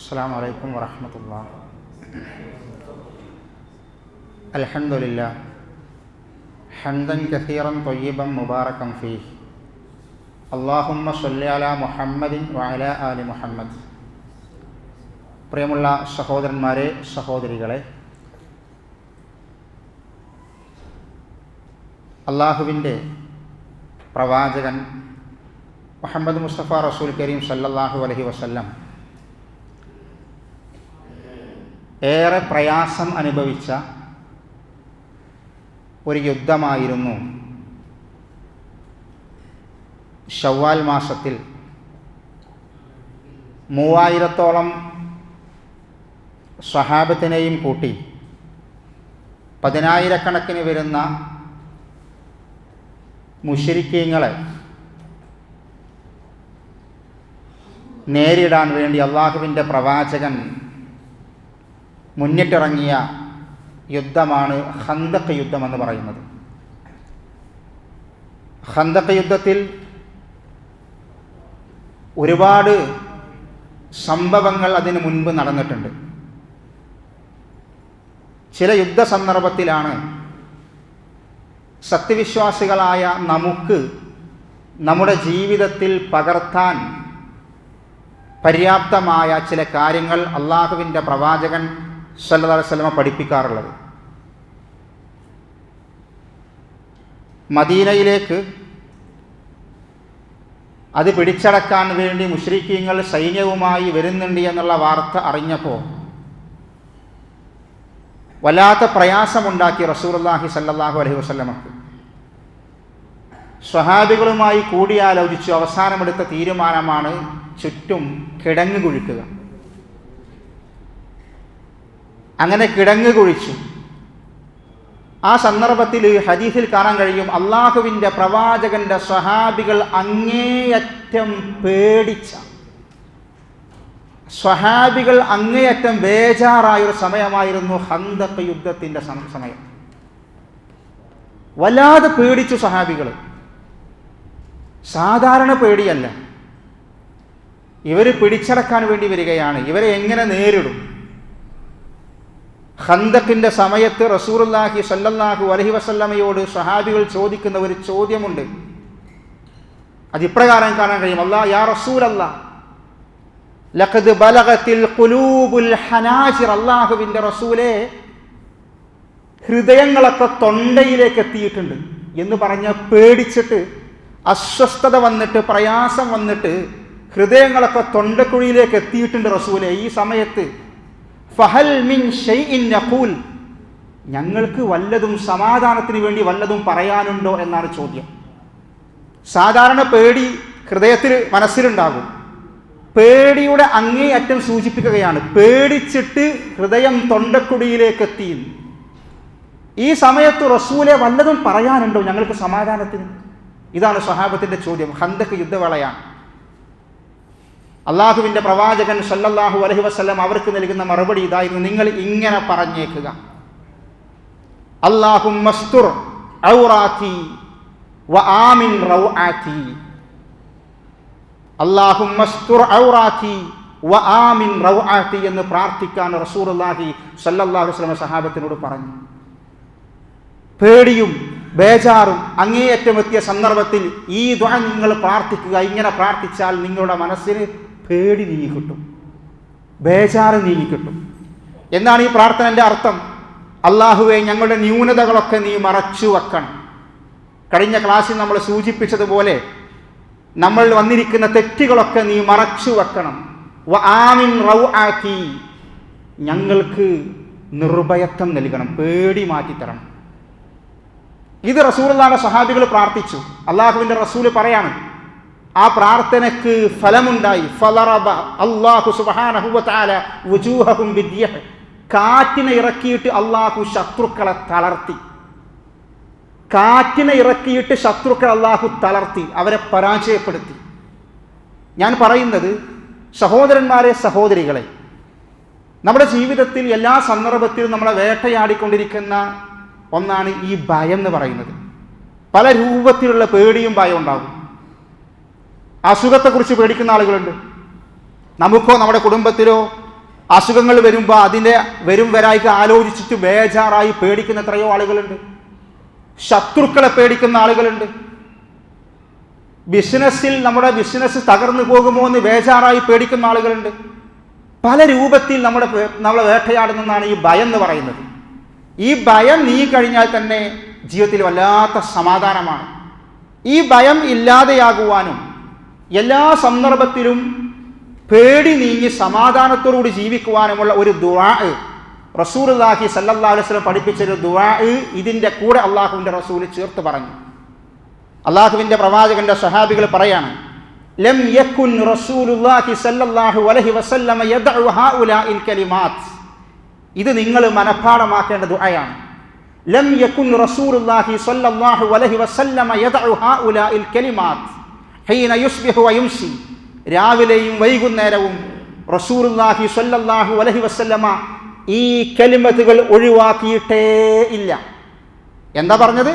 السلام عليكم ورحمة الله الحمد لله حمدا كثيرا طيبا مباركا فيه اللهم صل على محمد وعلى آل محمد പ്രിയമുള്ള സഹോദരന്മാരെ സഹോദരികളെ അള്ളാഹുവിൻ്റെ പ്രവാചകൻ മുഹമ്മദ് മുസ്തഫ റസൂൽ കരീം സല്ലല്ലാഹു അലഹി വസല്ലം ഏറെ പ്രയാസം അനുഭവിച്ച ഒരു യുദ്ധമായിരുന്നു ഷവ്വാൽ മാസത്തിൽ. മൂവായിരത്തോളം സ്വഹാബത്തിനെയും കൂട്ടി പതിനായിരക്കണക്കിന് വരുന്ന മുഷരിക്കീങ്ങളെ നേരിടാൻ വേണ്ടി അള്ളാഹുവിന്റെ പ്രവാചകൻ മുന്നിട്ടിറങ്ങിയ യുദ്ധമാണ് ഹന്തക് യുദ്ധം എന്ന് പറയുന്നത്. ഹന്തക്ക യുദ്ധത്തിൽ ഒരുപാട് സംഭവങ്ങൾ അതിനു മുൻപ് നടന്നിട്ടുണ്ട്. ചില യുദ്ധ സന്ദർഭത്തിലാണ് സത്യവിശ്വാസികളായ നമുക്ക് നമ്മുടെ ജീവിതത്തിൽ പകർത്താൻ പര്യാപ്തമായ ചില കാര്യങ്ങൾ അള്ളാഹുവിന്റെ പ്രവാചകൻ സല്ലല്ലാഹു അലൈഹി വസല്ലമ പഠിപ്പിക്കാറുള്ളത്. മദീനയിലേക്ക് അത് പിടിച്ചടക്കാൻ വേണ്ടി മുഷ്രിഖീങ്ങൾ സൈന്യവുമായി വരുന്നുണ്ട് എന്നുള്ള വാർത്ത അറിഞ്ഞപ്പോൾ വല്ലാത്ത പ്രയാസമുണ്ടാക്കി റസൂർല്ലാഹി സല്ലാഹു അലൈഹി വസ്ലമക്ക് സ്വഹാബികളുമായി കൂടിയാലോചിച്ചു അവസാനമെടുത്ത തീരുമാനമാണ് ചുറ്റും കിടങ്ങ് കുഴിക്കുക. അങ്ങനെ കിടങ്ങ് കുഴിച്ചു. ആ സന്ദർഭത്തിൽ ഹദീസിൽ കാണാൻ കഴിയും അള്ളാഹുവിന്റെ പ്രവാചകന്റെ സ്വഹാബികൾ അങ്ങേയറ്റം പേടിച്ച സ്വഹാബികൾ അങ്ങേയറ്റം ബേജാറായ ഒരു സമയമായിരുന്നു ഹന്തക്ക് യുദ്ധത്തിന്റെ സമയം. വല്ലാതെ പേടിച്ചു സഹാബികൾ സാധാരണ പേടിയല്ല. ഇവർ പിടിച്ചടക്കാൻ വേണ്ടി വരികയാണ്. ഇവരെ എങ്ങനെ നേരിടും? ഹന്തക്കിന്റെ സമയത്ത് റസൂറുല്ലാഹി സല്ലല്ലാഹു അലഹി വസല്ലമയോട് സഹാബികൾ ചോദിക്കുന്ന ഒരു ചോദ്യമുണ്ട്. അത് ഇപ്രകാരം കാണാൻ കഴിയും. അല്ലാ യാ റസൂൽ ലഖദ് ബലഗത്തിൽ ഖുലൂബുൽ ഹനാജിർ അല്ലാഹുവിന്റെ റസൂലെ ഹൃദയങ്ങളൊക്കെ തൊണ്ടയിലേക്ക് എത്തിയിട്ടുണ്ട്. എന്ന് പറഞ്ഞ പേടിച്ചിട്ട് അസ്വസ്ഥത വന്നിട്ട് പ്രയാസം വന്നിട്ട് ഹൃദയങ്ങളൊക്കെ തൊണ്ടക്കുഴിയിലേക്ക് എത്തിയിട്ടുണ്ട് റസൂലെ. ഈ സമയത്ത് ഫഹൽ മിൻ നഖൂൽ ഞങ്ങൾക്ക് വല്ലതും സമാധാനത്തിന് വേണ്ടി വല്ലതും പറയാനുണ്ടോ എന്നാണ് ചോദ്യം. സാധാരണ പേടി ഹൃദയത്തിൽ മനസ്സിലുണ്ടാകും. പേടിയുടെ അങ്ങേയറ്റം സൂചിപ്പിക്കുകയാണ് പേടിച്ചിട്ട് ഹൃദയം തൊണ്ടക്കുടിയിലേക്ക് എത്തി ഈ സമയത്ത് റസൂലെ വല്ലതും പറയാനുണ്ടോ ഞങ്ങൾക്ക് സമാധാനത്തിന്? ഇതാണ് സ്വഹാബത്തിന്റെ ചോദ്യം. ഹന്തക്ക് യുദ്ധവേളയാണ്. അള്ളാഹുവിന്റെ പ്രവാചകൻ സല്ലല്ലാഹു അലഹി വസ്ലം അവർക്ക് നൽകുന്ന മറുപടി ഇതായിരുന്നു നിങ്ങൾ ഇങ്ങനെ പറഞ്ഞേക്കുക. അള്ളാഹും മസ്തുർ വ ആമിൻ അള്ളാഹും മസ്തുർ വ ആമിൻ എന്ന് പ്രാർത്ഥിക്കാൻ റസൂലുള്ളാഹി സല്ലല്ലാഹു അലൈഹി വസല്ലം സഹാബത്തിനോട് പറഞ്ഞു. പേടിയും ബേജാറും അങ്ങേയറ്റം എത്തിയ സന്ദർഭത്തിൽ ഈ ദ്വാ നിങ്ങൾ പ്രാർത്ഥിക്കുക ഇങ്ങനെ പ്രാർത്ഥിച്ചാൽ നിങ്ങളുടെ മനസ്സിന് പേടി നീങ്ങിക്കിട്ടും ബേജാറ് നീങ്ങിക്കിട്ടും എന്നാണ് ഈ പ്രാർത്ഥനന്റെ അർത്ഥം? അള്ളാഹുവെ ഞങ്ങളുടെ ന്യൂനതകളൊക്കെ നീ മറച്ചു വെക്കണം. കഴിഞ്ഞ ക്ലാസ്സിൽ നമ്മൾ സൂചിപ്പിച്ചതുപോലെ നമ്മൾ വന്നിരിക്കുന്ന തെറ്റുകളൊക്കെ നീ മറച്ചു വെക്കണം. ആമിൻ റൗ ആക്കി ഞങ്ങൾക്ക് നിർഭയത്വം നൽകണം പേടി മാറ്റിത്തരണം. ഇത് റസൂലുള്ളാന്റെ സഹാബികൾ പ്രാർത്ഥിച്ചു. അള്ളാഹുവിന്റെ റസൂൽ പറയാണ് ആ പ്രാർത്ഥനക്ക് ഫലമുണ്ടായി. ഫലറബ അള്ളാഹു ബിദ്യഹ്. കാറ്റിനെ ഇറക്കിയിട്ട് അള്ളാഹു ശത്രുക്കളെ തളർത്തി. കാറ്റിനെ ഇറക്കിയിട്ട് ശത്രുക്കൾ അള്ളാഹു തളർത്തി അവരെ പരാജയപ്പെടുത്തി. ഞാൻ പറയുന്നത് സഹോദരന്മാരെ സഹോദരികളെ നമ്മുടെ ജീവിതത്തിൽ എല്ലാ സന്ദർഭത്തിലും നമ്മളെ വേട്ടയാടിക്കൊണ്ടിരിക്കുന്ന ഒന്നാണ് ഈ ഭയം എന്ന് പറയുന്നത്. പല രൂപത്തിലുള്ള പേടിയും ഭയം ഉണ്ടാകും. അസുഖത്തെക്കുറിച്ച് പേടിക്കുന്ന ആളുകളുണ്ട്. നമുക്കോ നമ്മുടെ കുടുംബത്തിലോ അസുഖങ്ങൾ വരുമ്പോൾ അതിന്റെ വരും വരായിക്ക് ആലോചിച്ചിട്ട് ബേജാറായി പേടിക്കുന്ന എത്രയോ ആളുകളുണ്ട്. ശത്രുക്കളെ പേടിക്കുന്ന ആളുകളുണ്ട്. ബിസിനസ്സിൽ നമ്മുടെ ബിസിനസ് തകർന്നു പോകുമോ എന്ന് ബേജാറായി പേടിക്കുന്ന ആളുകളുണ്ട്. പല രൂപത്തിൽ നമ്മുടെ നമ്മളെ വേട്ടയാടുന്നതാണ് ഈ ഭയം എന്ന് പറയുന്നത്. ഈ ഭയം നീ കഴിഞ്ഞാൽ തന്നെ ജീവിതത്തിൽ വല്ലാത്ത സമാധാനമാണ്. ഈ ഭയം ഇല്ലാതെയാകുവാനും എല്ലാ സന്ദർഭത്തിലും പേടി നീങ്ങി സമാധാനത്തോടുകൂടി ജീവിക്കുവാനുമുള്ള ഒരു ദുവാ റസൂലുള്ളാഹി സല്ലല്ലാഹു അലൈഹി വസല്ലം പഠിപ്പിച്ചൊരു ദുവാ ഇതിന്റെ കൂടെ അള്ളാഹുവിന്റെ റസൂൽ ചേർത്ത് പറഞ്ഞു. അള്ളാഹുവിന്റെ പ്രവാചകന്റെ സഹാബികൾ പറയാണ് ലം യക്കുൻ റസൂലുള്ളാഹി സല്ലല്ലാഹു അലൈഹി വസല്ലമ യദഉ ഹൗലാഇൽ കലിമാത്ത്. ഇത് നിങ്ങൾ മനഃപ്പാടമാക്കേണ്ട ദുആയാണ്. ലം യക്കുൻ റസൂലുള്ളാഹി സല്ലല്ലാഹു അലൈഹി വസല്ലമ യദഉ ഹൗലാഇൽ കലിമാത്ത്. വയുംസി. രാവിലെയും വൈകുന്നേരവും റസൂലുള്ളാഹി സല്ലല്ലാഹു അലൈഹി വസല്ലമ ഈ കലിമത്തുകൾ ഒഴിവാക്കിയിട്ടേ ഇല്ല. എന്താ പറഞ്ഞത്?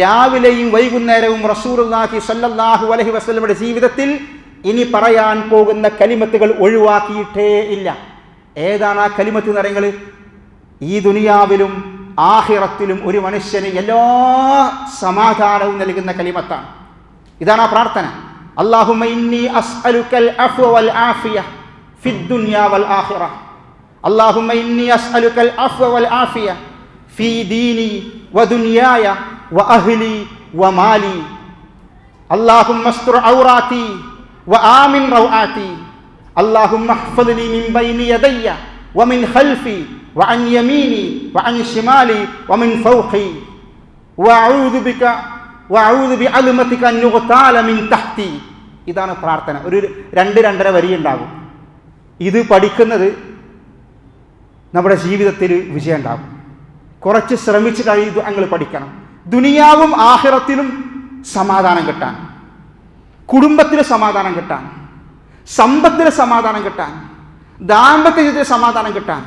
രാവിലെയും വൈകുന്നേരവും റസൂലുള്ളാഹി സല്ലാഹു അലൈഹി വസല്ലമയുടെ ജീവിതത്തിൽ ഇനി പറയാൻ പോകുന്ന കലിമത്തുകൾ ഒഴിവാക്കിയിട്ടേ ഇല്ല. ഏതാണ് ആ കലിമത്ത് എന്ന് പറയുന്നത്? ഈ ദുനിയാവിലും ആഹിറത്തിലും ഒരു മനുഷ്യന് എല്ലാ സമാധാനവും നൽകുന്ന കലിമത്താണ്. ഇതാണ് ആ പ്രാർത്ഥന അല്ലാഹുമ്മ ഇന്നി അസ്അലുക്കൽ അഫ്വ വൽ ആഫിയ ഫിദ് ദുനിയ വൽ ആഖിറ اللهم إني أسألك العفو والعافية في ديني ودنياي وأهلي ومالي اللهم استر عوراتي وآمن روعاتي اللهم احفظني من بين يدي ومن خلفي وعن يميني وعن شمالي ومن فوقي وأعوذ بك ഇതാണ് പ്രാർത്ഥന. ഒരു രണ്ട് രണ്ടര വരി ഉണ്ടാകും ഇത് പഠിക്കുന്നത് നമ്മുടെ ജീവിതത്തിൽ വിജയം ഉണ്ടാകും കുറച്ച് ശ്രമിച്ച് കഴിയുക ഞങ്ങൾ പഠിക്കണം. ദുനിയാവും ആഹിറത്തിലും സമാധാനം കിട്ടാൻ. കുടുംബത്തിൽ സമാധാനം കിട്ടാൻ. സമ്പത്തിന് സമാധാനം കിട്ടാൻ. ദാമ്പത്യത്തിന് സമാധാനം കിട്ടാൻ.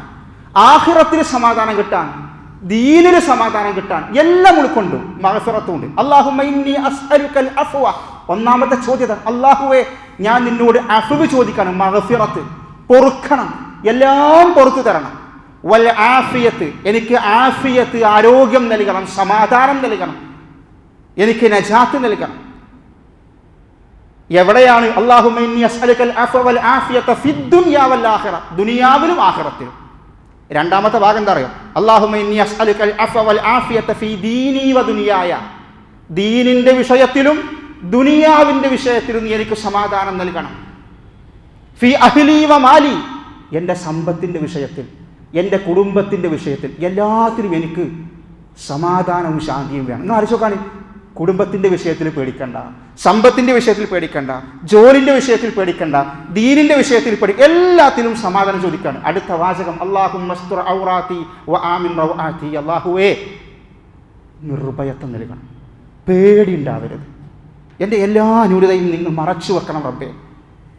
ആഹിറത്തിൽ സമാധാനം കിട്ടാൻ. ദീനിന് സമാധാനം കിട്ടാൻ എല്ലാം ഉൾക്കൊണ്ടും മഹസുറത്തുണ്ട് അഫ്വ. ഒന്നാമത്തെ ചോദ്യത അള്ളാഹുവെ ഞാൻ നിന്നോട് അഫുവ് ചോദിക്കണം മഹഫിറത്ത്. പൊറുക്കണം. എല്ലാം പൊറത്തു തരണം. വൽ ആഫിയത്ത് എനിക്ക് ആഫിയത്ത് ആരോഗ്യം നൽകണം സമാധാനം നൽകണം. എനിക്ക് നജാത്ത് നൽകണം. എവിടെയാണ് അള്ളാഹു ദുനിയാവിലും ആഖിറത്തിലും. രണ്ടാമത്തെ ഭാഗം എന്താ അറിയോ? വ ദീനിന്റെ വിഷയത്തിലും ദുനിയാവിന്റെ വിഷയത്തിലും നീ എനിക്ക് സമാധാനം നൽകണം. ഫി അഹിലീവ മാലി. എന്റെ സമ്പത്തിന്റെ വിഷയത്തിൽ എന്റെ കുടുംബത്തിന്റെ വിഷയത്തിൽ എല്ലാത്തിനും എനിക്ക് സമാധാനവും ശാന്തിയും വേണം. നിങ്ങൾ ആലോചിച്ചോക്കാണ് കുടുംബത്തിൻ്റെ വിഷയത്തിൽ പേടിക്കണ്ട സമ്പത്തിൻ്റെ വിഷയത്തിൽ പേടിക്കണ്ട ജോലിൻ്റെ വിഷയത്തിൽ പേടിക്കണ്ട ദീനിൻ്റെ വിഷയത്തിൽ പേടി എല്ലാത്തിലും സമാധാനം ചോദിക്കാണ് അടുത്ത വാചകം അള്ളാഹു മസ്തുർ ഔറാത്തി വ ആമിൻ റൗആത്തി അള്ളാഹുവേ നിർഭയത്വം നൽകണം പേടി ഉണ്ടാവരുത് എൻ്റെ എല്ലാ ന്യൂനതയും നിങ്ങൾ മറച്ചു വെക്കണം റബ്ബേ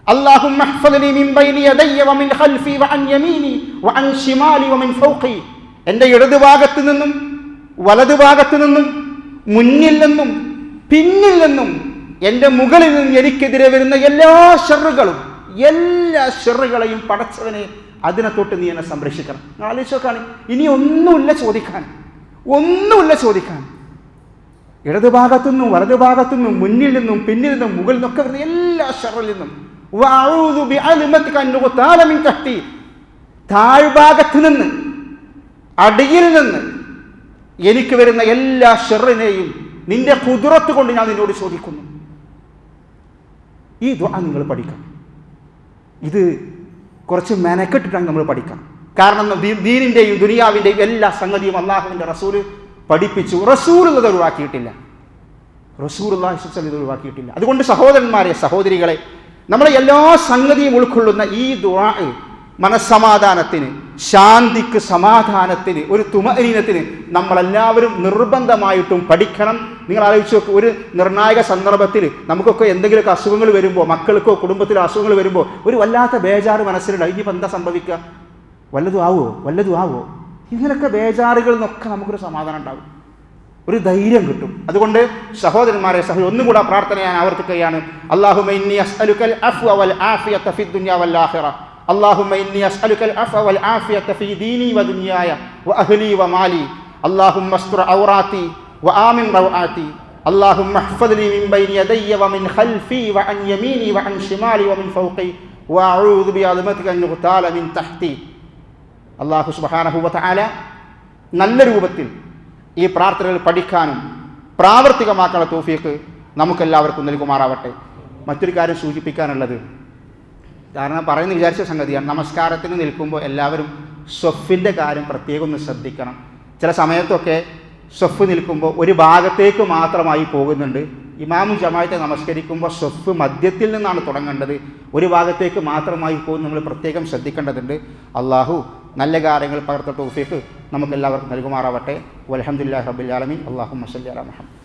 اللهم احفظني من بين يدي ومن خلفي وعن يميني وعن شمالي ومن فوقي എൻ്റെ ഇടത് ഭാഗത്ത് നിന്നും വലത് ഭാഗത്ത് നിന്നും മുന്നിൽ നിന്നും പിന്നിൽ നിന്നും എന്റെ മുകളിൽ നിന്നും എനിക്കെതിരെ വരുന്ന എല്ലാ ഷെറുകളും എല്ലാ ഷെറുകളെയും പടച്ചവനെ അതിനെ തൊട്ട് നീ എന്നെ സംരക്ഷിക്കണം. ആലോചിച്ചോക്കാണ്. ഇനി ഒന്നുമില്ല ചോദിക്കാൻ. ഒന്നുമില്ല ചോദിക്കാൻ. ഇടതുഭാഗത്തു നിന്നും വലതുഭാഗത്തു നിന്നും മുന്നിൽ നിന്നും പിന്നിൽ നിന്നും മുകളിൽ നിന്നൊക്കെ വരുന്ന എല്ലാ ഷെറിൽ നിന്നും. താഴ്ഭാഗത്ത് നിന്ന് അടിയിൽ നിന്ന് എനിക്ക് വരുന്ന എല്ലാ ഷെറിനെയും നിന്റെ കുതിരത്ത് കൊണ്ട് ഞാൻ നിന്നോട് ചോദിക്കുന്നു. ഈ ദ്വാ നിങ്ങൾ പഠിക്കണം. ഇത് കുറച്ച് മെനക്കെട്ടിട്ടാണ് നമ്മൾ പഠിക്കണം. കാരണം ദീനിന്റെയും ദുനിയാവിന്റെയും എല്ലാ സംഗതിയും അള്ളാഹുവിന്റെ റസൂൽ പഠിപ്പിച്ചു. റസൂൽ ഇത് ഒഴിവാക്കിയിട്ടില്ല റസൂൽ ഇത് ഒഴിവാക്കിയിട്ടില്ല. അതുകൊണ്ട് സഹോദരന്മാരെ സഹോദരികളെ നമ്മളെ എല്ലാ സംഗതിയും ഉൾക്കൊള്ളുന്ന ഈ ദുആ മനസ്സമാധാനത്തിന് ശാന്തിക്ക് സമാധാനത്തിന് ഒരു തുമരീനത്തിന് നമ്മളെല്ലാവരും നിർബന്ധമായിട്ടും പഠിക്കണം. നിങ്ങൾ ആലോചിച്ച് നോക്ക് ഒരു നിർണായക സന്ദർഭത്തിൽ നമുക്കൊക്കെ എന്തെങ്കിലുമൊക്കെ അസുഖങ്ങൾ വരുമ്പോൾ മക്കൾക്കോ കുടുംബത്തിലോ അസുഖങ്ങൾ വരുമ്പോൾ ഒരു വല്ലാത്ത ബേജാറ് മനസ്സിലുണ്ടാവും. ഇനിയിപ്പോൾ എന്താ സംഭവിക്കുക? വല്ലതും ആവോ വല്ലതും ആവോ ഇങ്ങനെയൊക്കെ ബേജാറുകളിൽ നിന്നൊക്കെ നമുക്കൊരു സമാധാനം ഉണ്ടാവും. ഒരു ധൈര്യം കിട്ടും. അതുകൊണ്ട് സഹോദരന്മാരെ സഹോദരി ഒന്നും കൂടെ പ്രാർത്ഥന ഞാൻ ആവർത്തിക്കുകയാണ്. അള്ളാഹുമ ഇന്നി അസ്അലുക്കൽ അഫ്വ വൽ ആഫിയത ഫിദ് ദുനിയ വൽ ആഖിറ اللهم إني أسألك العفو والعافية في ديني ودنياي وأهلي ومالي اللهم استر عوراتي وآمن روعاتي اللهم احفظني من بين يدي ومن خلفي وعن يميني وعن شمالي ومن فوقي وأعوذ بعظمتك أن يغتال من تحتي അള്ളാഹു സുബാനഹുവല നല്ല രൂപത്തിൽ ഈ പ്രാർത്ഥനകൾ പഠിക്കാനും പ്രാവർത്തികമാക്കാനുള്ള തോഫിയൊക്കെ നമുക്കെല്ലാവർക്കും നൽകുമാറാവട്ടെ മറ്റൊരു കാര്യം സൂചിപ്പിക്കാനുള്ളത് കാരണം പറയുന്ന വിചാരിച്ച സംഗതിയാണ്. നമസ്കാരത്തിന് നിൽക്കുമ്പോൾ എല്ലാവരും സ്വഫിന്റെ കാര്യം പ്രത്യേകം ഒന്ന് ശ്രദ്ധിക്കണം. ചില സമയത്തൊക്കെ സ്വഫ് നിൽക്കുമ്പോൾ ഒരു ഭാഗത്തേക്ക് മാത്രമായി പോകുന്നുണ്ട്. ഇമാമു ജമായത്തെ നമസ്കരിക്കുമ്പോൾ സ്വഫ് മദ്യത്തിൽ നിന്നാണ് തുടങ്ങേണ്ടത്. ഒരു ഭാഗത്തേക്ക് മാത്രമായി പോകും നമ്മൾ പ്രത്യേകം ശ്രദ്ധിക്കേണ്ടതുണ്ട്. അള്ളാഹു നല്ല കാര്യങ്ങൾ പകർത്ത തോഫിക്ക് നമുക്കെല്ലാവർക്കും നൽകുമാറാവട്ടെ. വലഹമുല്ലാ റബുലാലമി അള്ളാഹു മസല്ലാ മുഹമ്മദ്.